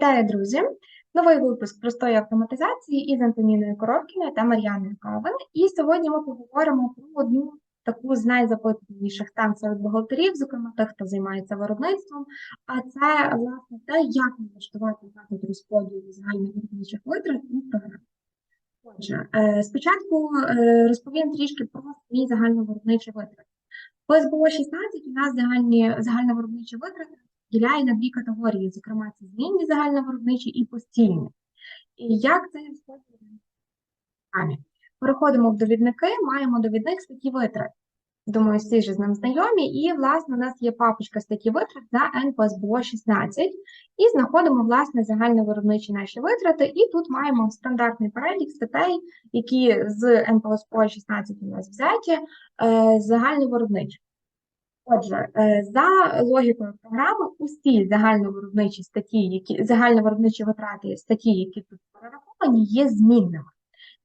Вітаю, друзі! Новий випуск простої автоматизації із Антоніною Коробкіною та Мар'яною Кавин. І сьогодні ми поговоримо про одну таку з найзапитаніших тем серед бухгалтерів, зокрема тих, хто займається виробництвом. А це власне те, як налаштувати метод розподілу загальних виробничих витрат у програмі. Отже, е, спочатку е, розповім трішки про свій загальновиробничий витрат. По СБО 16 у нас загальні загальновиробничі витрати діляє на дві категорії, зокрема, це змінні загальновиробничі і постійні. І як це розподілено? Переходимо в довідники, маємо довідник статті витрат. Думаю, всі вже з ним знайомі. І, власне, у нас є папочка статті витрат за НПСБО 16. І знаходимо, власне, загальновиробничі наші витрати. І тут маємо стандартний перелік статей, які з НПСБО 16 у нас взяті, е, загальновиробничі. Отже, е, за логікою програми, усі загальновиробничі статті, які загальновиробничі витрати статті, які тут перераховані, є змінними.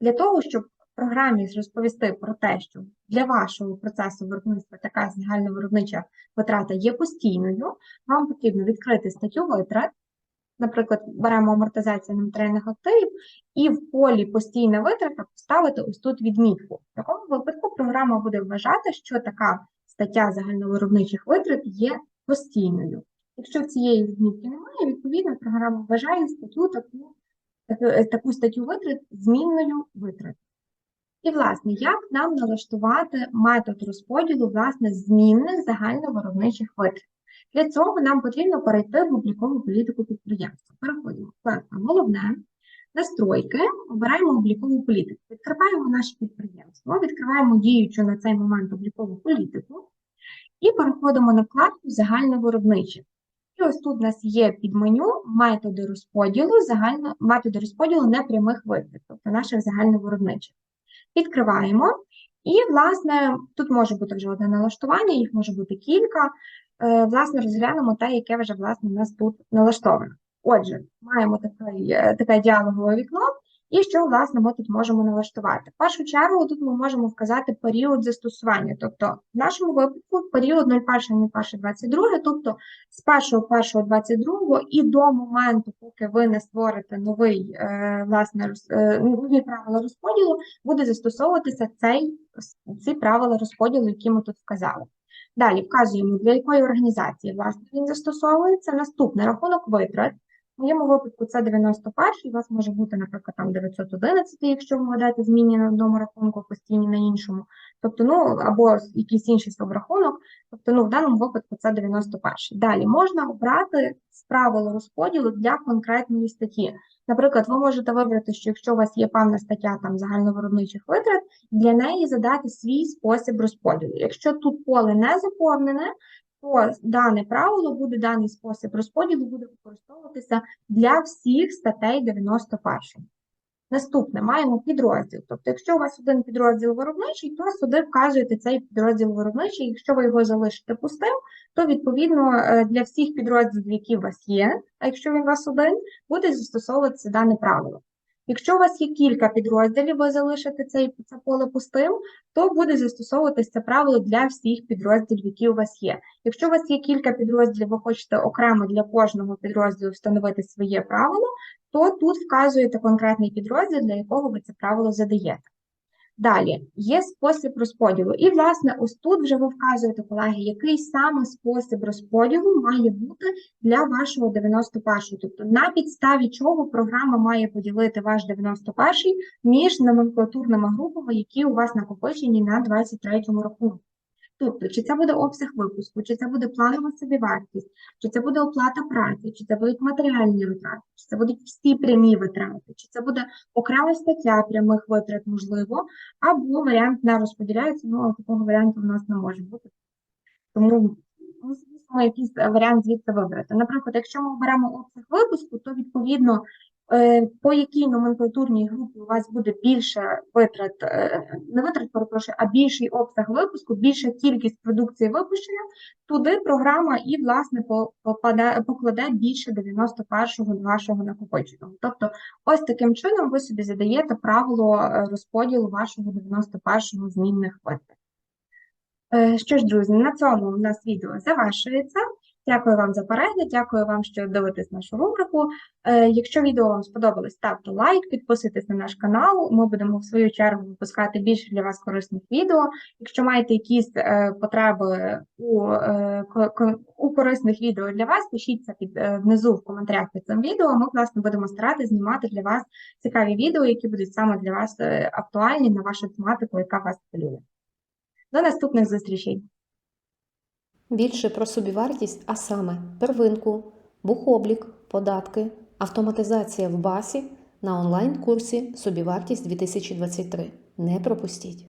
Для того, щоб програмі розповісти про те, що для вашого процесу виробництва така загальновиробнича витрата є постійною, вам потрібно відкрити статтю витрат. Наприклад, беремо амортизацію нематеріальних активів, і в полі постійна витрата поставити ось тут відмітку. В такому випадку програма буде вважати, що така стаття загальновиробничих витрат є постійною. Якщо цієї відмітки немає, відповідно програма вважає статтю таку, таку статтю витрат змінною витрат. І, власне, як нам налаштувати метод розподілу власне, змінних загальновиробничих витрат? Для цього нам потрібно перейти в облікову політику підприємства. Переходимо. Головне, настройки, обираємо облікову політику. Відкриваємо наше підприємство, відкриваємо діючу на цей момент облікову політику і переходимо на вкладку Загальновиробниче. І ось тут у нас є під меню методи розподілу загально, методи розподілу непрямих витрат, тобто наших загальновиробничих. Відкриваємо. І, власне, тут може бути вже одне налаштування, їх може бути кілька. Е, власне, розглянемо те, яке вже власне, у нас тут налаштовано. Отже, маємо таке, е, таке діалогове вікно, і що, власне, ми тут можемо налаштувати. В першу чергу тут ми можемо вказати період застосування, тобто в нашому випадку період 01.01.22, тобто з 1.1.22 і до моменту, поки ви не створите новий, е, власне, е, нові правила розподілу, буде застосовуватися цей, ці правила розподілу, які ми тут вказали. Далі вказуємо, для якої організації власне він застосовується. Наступний рахунок витрат. В моєму випадку це 91, у вас може бути, наприклад, там 911, якщо ви ведете зміни на одному рахунку, постійні на іншому, тобто, ну, або якийсь інший субрахунок, тобто, ну, в даному випадку це 91. Далі можна обрати з правил розподілу для конкретної статті. Наприклад, ви можете вибрати, що якщо у вас є певна стаття там загальновиробничих витрат, для неї задати свій спосіб розподілу. Якщо тут поле не заповнене, то дане правило буде даний спосіб розподілу буде використовуватися для всіх статей 91. Наступне маємо підрозділ. Тобто, якщо у вас один підрозділ виробничий, то сюди вказуєте цей підрозділ виробничий. Якщо ви його залишите пустим, то відповідно е, для всіх підрозділів, які у вас є, а якщо він у вас один, буде застосовуватися дане правило. Якщо у вас є кілька підрозділів, ви залишите цей, це поле пустим, то буде застосовуватися це правило для всіх підрозділів, які у вас є. Якщо у вас є кілька підрозділів, ви хочете окремо для кожного підрозділу встановити своє правило, то тут вказуєте конкретний підрозділ, для якого ви це правило задаєте. Далі є спосіб розподілу. І, власне, ось тут вже ви вказуєте, колеги, який саме спосіб розподілу має бути для вашого 91- го. Тобто, на підставі чого програма має поділити ваш 91-й між номенклатурними групами, які у вас накопичені на 23-му рахунку. Тобто, чи це буде обсяг випуску, чи це буде планова собівартість, чи це буде оплата праці, чи це будуть матеріальні витрати, чи це будуть всі прямі витрати, чи це буде окрема стаття прямих витрат, можливо, або варіант не розподіляється, ну, такого варіанту в нас не може бути. Тому мусимо якийсь варіант звідси вибрати. Наприклад, якщо ми оберемо обсяг випуску, то відповідно по якій номенклатурній групі у вас буде більше витрат, е, не витрат, перепрошую, а більший обсяг випуску, більша кількість продукції випущення, туди програма і, власне, попаде, покладе більше 91-го до вашого накопиченого. Тобто, ось таким чином ви собі задаєте правило е, розподілу вашого 91-го змінних витрат. Що ж, друзі, на цьому у нас відео завершується. Дякую вам за перегляд, дякую вам, що дивитесь нашу рубрику. Е, Якщо відео вам сподобалось, ставте лайк, підписуйтесь на наш канал. Ми будемо в свою чергу випускати більше для вас корисних відео. Якщо маєте якісь е, потреби у, е, у корисних відео для вас, пишіть це під внизу в коментарях під цим відео. Ми власне будемо старатися знімати для вас цікаві відео, які будуть саме для вас актуальні на вашу тематику, яка вас хвилює. До наступних зустрічей! Більше про собівартість, а саме первинку, бухоблік, податки, автоматизація в басі на онлайн-курсі Собівартість 2023. Не пропустіть!